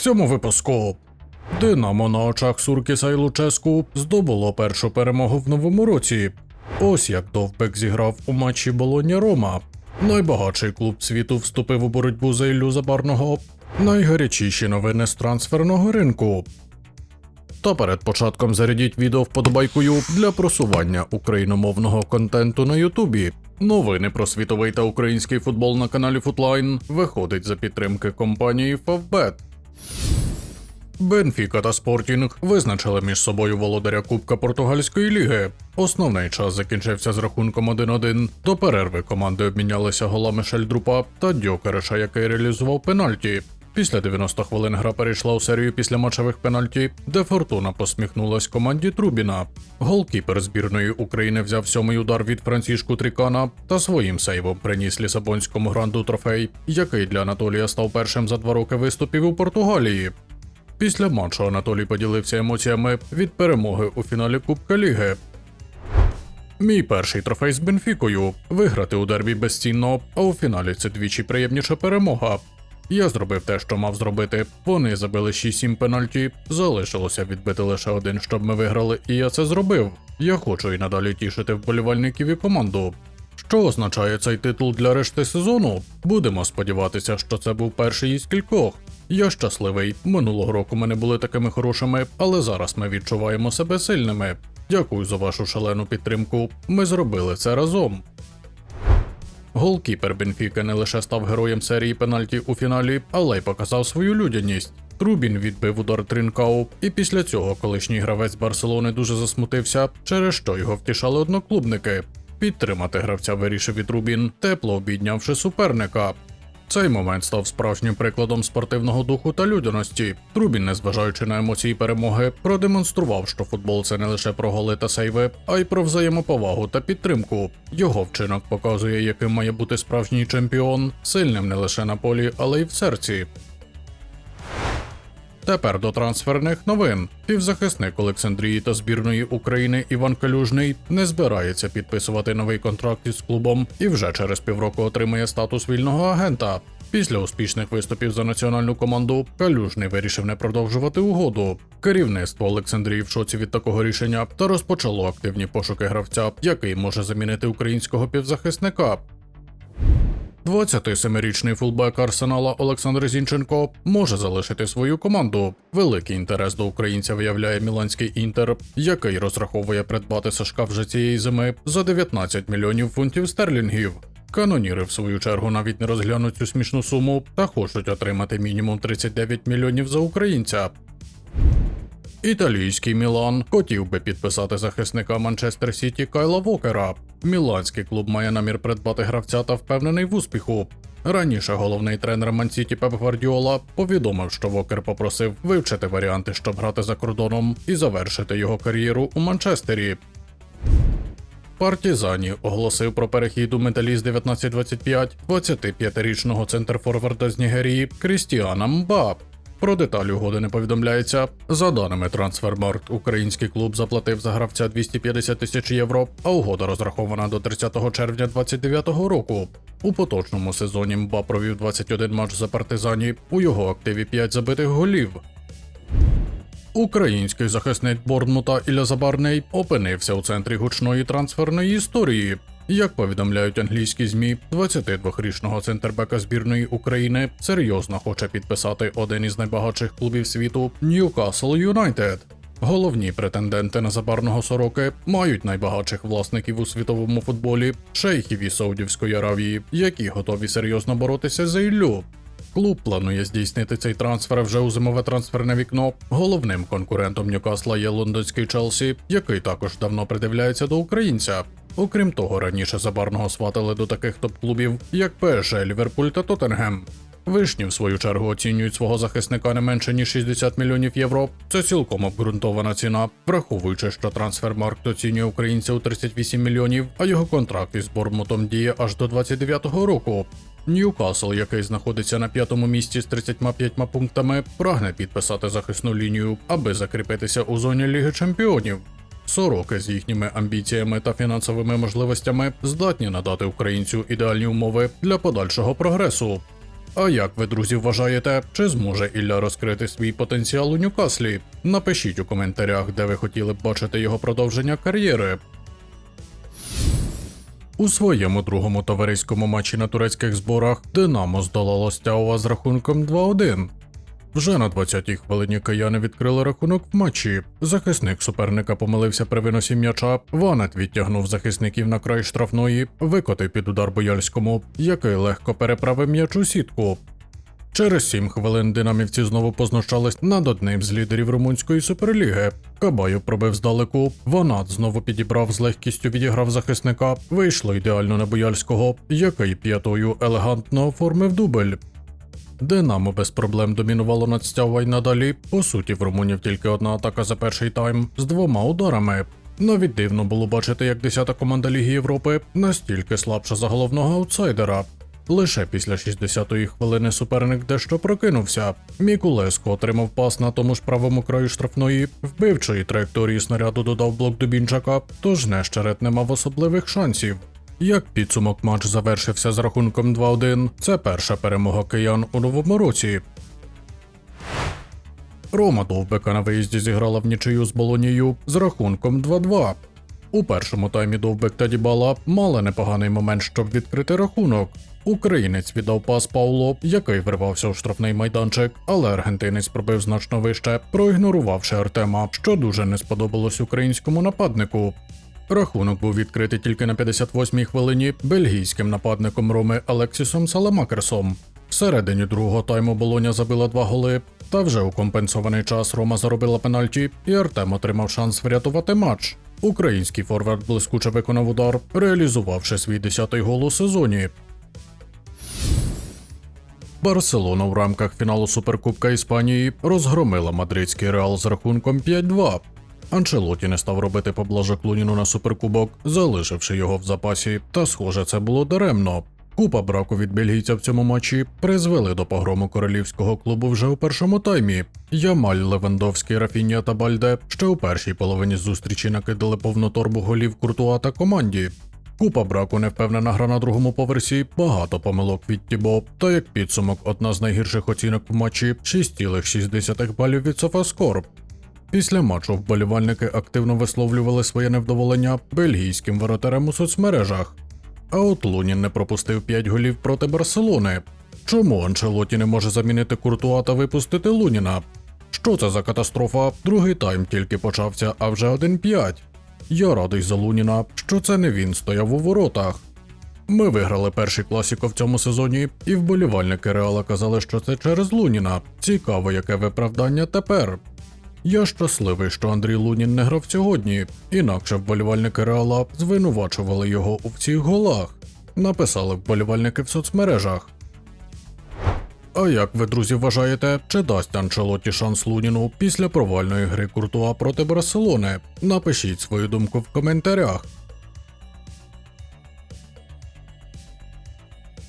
цьому випуску. Динамо на очах Суркіса і Луческу здобуло першу перемогу в новому році. Ось як Довбек зіграв у матчі Болоня Рома. Найбагатший клуб світу вступив у боротьбу за Іллю Забарного. Найгарячіші новини з трансферного ринку. Та перед початком зарядіть відео вподобайкою для просування україномовного контенту на Ютубі. Новини про світовий та український футбол на каналі Футлайн виходить за підтримки компанії Favbet. Бенфіка та Спортінг визначили між собою володаря Кубка Португальської ліги. Основний час закінчився з рахунком 1-1. До перерви команди обмінялися голами Шельдрупа та Дьокереша, який реалізував пенальті. Після 90 хвилин гра перейшла у серію після матчевих пенальті, де Фортуна посміхнулась команді Трубіна. Голкіпер збірної України взяв сьомий удар від Францішку Трікана та своїм сейвом приніс Лісабонському гранду трофей, який для Анатолія став першим за два роки виступів у Португалії. Після матчу Анатолій поділився емоціями від перемоги у фіналі Кубка Ліги. Мій перший трофей з Бенфікою виграти у дербі безцінно, а у фіналі це двічі приємніша перемога. Я зробив те, що мав зробити. Вони забили 6-7 пенальті, залишилося відбити лише один, щоб ми виграли, і я це зробив. Я хочу і надалі тішити вболівальників і команду. Що означає цей титул для решти сезону? Будемо сподіватися, що це був перший із кількох. Я щасливий. Минулого року ми не були такими хорошими, але зараз ми відчуваємо себе сильними. Дякую за вашу шалену підтримку. Ми зробили це разом. Голкіпер Бенфіка не лише став героєм серії пенальті у фіналі, але й показав свою людяність. Трубін відбив удар Тринкау, і після цього колишній гравець Барселони дуже засмутився, через що його втішали одноклубники. Підтримати гравця вирішив і Трубін, тепло обійнявши суперника. Цей момент став справжнім прикладом спортивного духу та людяності. Трубін, незважаючи на емоції перемоги, продемонстрував, що футбол це не лише про голи та сейви, а й про взаємоповагу та підтримку. Його вчинок показує, яким має бути справжній чемпіон, сильним не лише на полі, але й в серці. Тепер до трансферних новин. Півзахисник Олександрії та збірної України Іван Калюжний не збирається підписувати новий контракт із клубом і вже через півроку отримає статус вільного агента. Після успішних виступів за національну команду Калюжний вирішив не продовжувати угоду. Керівництво Олександрії в шоці від такого рішення та розпочало активні пошуки гравця, який може замінити українського півзахисника. 27-річний фулбек Арсенала Олександр Зінченко може залишити свою команду. Великий інтерес до українця виявляє міланський інтер, який розраховує придбати Сашка вже цієї зими за 19 мільйонів фунтів стерлінгів. Каноніри, в свою чергу, навіть не розглянуть цю смішну суму та хочуть отримати мінімум 39 мільйонів за українця. Італійський Мілан хотів би підписати захисника Манчестер Сіті Кайла Вокера. Міланський клуб має намір придбати гравця та впевнений в успіху. Раніше головний тренер Мансіті Пеп Гвардіола повідомив, що Вокер попросив вивчити варіанти, щоб грати за кордоном, і завершити його кар'єру у Манчестері. Партізані оголосив про перехід у металіст 1925 25-річного центрфорварда з Нігерії Крістіана Мба. Про деталі угоди не повідомляється. За даними Трансфермаркт, український клуб заплатив за гравця 250 тисяч євро, а угода розрахована до 30 червня 2029 року. У поточному сезоні Мба провів 21 матч за партизані. У його активі 5 забитих голів. Український захисник Борнмута Ілля Забарний опинився у центрі гучної трансферної історії. Як повідомляють англійські змі, 22-річного центрбека збірної України серйозно хоче підписати один із найбагатших клубів світу Ньюкасл Юнайтед. Головні претенденти на забарного сороки мають найбагатших власників у світовому футболі шейхів із Саудівської Аравії, які готові серйозно боротися за Іллю. Клуб планує здійснити цей трансфер вже у зимове трансферне вікно. Головним конкурентом Ньюкасла є лондонський Челсі, який також давно придивляється до українця. Окрім того, раніше забарного сватали до таких топ-клубів, як ПСЖ, Ліверпуль та Тоттенгем. Вишні, в свою чергу, оцінюють свого захисника не менше ніж 60 мільйонів євро. Це цілком обґрунтована ціна, враховуючи, що трансфермаркт оцінює українця у 38 мільйонів, а його контракт із Бормутом діє аж до 29-го року. Ньюкасл, який знаходиться на п'ятому місці з 35 пунктами, прагне підписати захисну лінію, аби закріпитися у зоні Ліги Чемпіонів. Сороки з їхніми амбіціями та фінансовими можливостями здатні надати українцю ідеальні умови для подальшого прогресу. А як ви, друзі, вважаєте, чи зможе Ілля розкрити свій потенціал у Ньюкаслі? Напишіть у коментарях, де ви хотіли б бачити його продовження кар'єри. У своєму другому товариському матчі на турецьких зборах Динамо здолало Стяува з рахунком 2-1. Вже на 20-й хвилині кияни відкрили рахунок в матчі. Захисник суперника помилився при виносі м'яча. Ванет відтягнув захисників на край штрафної, викотив під удар Бояльському, який легко переправив м'яч у сітку. Через сім хвилин динамівці знову познущались над одним з лідерів румунської суперліги. Кабаю пробив здалеку. Ванат знову підібрав з легкістю відіграв захисника. Вийшло ідеально на Бояльського, який п'ятою елегантно оформив дубль. Динамо без проблем домінувало над Стява й надалі. По суті, в румунів тільки одна атака за перший тайм з двома ударами. Навіть дивно було бачити, як десята команда Ліги Європи настільки слабша за головного аутсайдера. Лише після 60-ї хвилини суперник дещо прокинувся. Мікулеско отримав пас на тому ж правому краю штрафної, вбивчої траєкторії снаряду додав блок Дубінчака, тож Нещерет не мав особливих шансів. Як підсумок матч завершився з рахунком 2-1, це перша перемога киян у новому році. Рома Довбека на виїзді зіграла в нічию з Болонією з рахунком 2-2. У першому таймі Довбек та Дібала мали непоганий момент, щоб відкрити рахунок. Українець віддав пас Пауло, який вирвався у штрафний майданчик, але аргентинець пробив значно вище, проігнорувавши Артема, що дуже не сподобалось українському нападнику. Рахунок був відкритий тільки на 58-й хвилині бельгійським нападником Роми Алексісом Саламакерсом. Всередині другого тайму Болоня забила два голи, та вже у компенсований час Рома заробила пенальті, і Артем отримав шанс врятувати матч. Український форвард блискуче виконав удар, реалізувавши свій 10-й гол у сезоні. Барселона в рамках фіналу Суперкубка Іспанії розгромила мадридський реал з рахунком 5-2. Анчелоті не став робити поблажок Луніну на суперкубок, залишивши його в запасі, та схоже, це було даремно. Купа браку від бельгійця в цьому матчі призвели до погрому королівського клубу вже у першому таймі. Ямаль, Левандовський, Рафінія та Бальде ще у першій половині зустрічі накидали повну торбу голів Куртуа та команді. Купа браку невпевнена гра на другому поверсі, багато помилок від Тібо, та як підсумок одна з найгірших оцінок в матчі 6,6 балів від Софаскор. Після матчу вболівальники активно висловлювали своє невдоволення бельгійським воротарем у соцмережах. А от Лунін не пропустив 5 голів проти Барселони. Чому Анчелоті не може замінити Куртуа та випустити Луніна? Що це за катастрофа? Другий тайм тільки почався, а вже 1-5. Я радий за Луніна, що це не він стояв у воротах. Ми виграли перший класіко в цьому сезоні, і вболівальники Реала казали, що це через Луніна. Цікаво, яке виправдання тепер. Я щасливий, що Андрій Лунін не грав сьогодні, інакше вболівальники Реала звинувачували його у всіх голах. Написали вболівальники в соцмережах. А як ви, друзі, вважаєте, чи дасть Анчелоті шанс Луніну після провальної гри Куртуа проти Барселони? Напишіть свою думку в коментарях.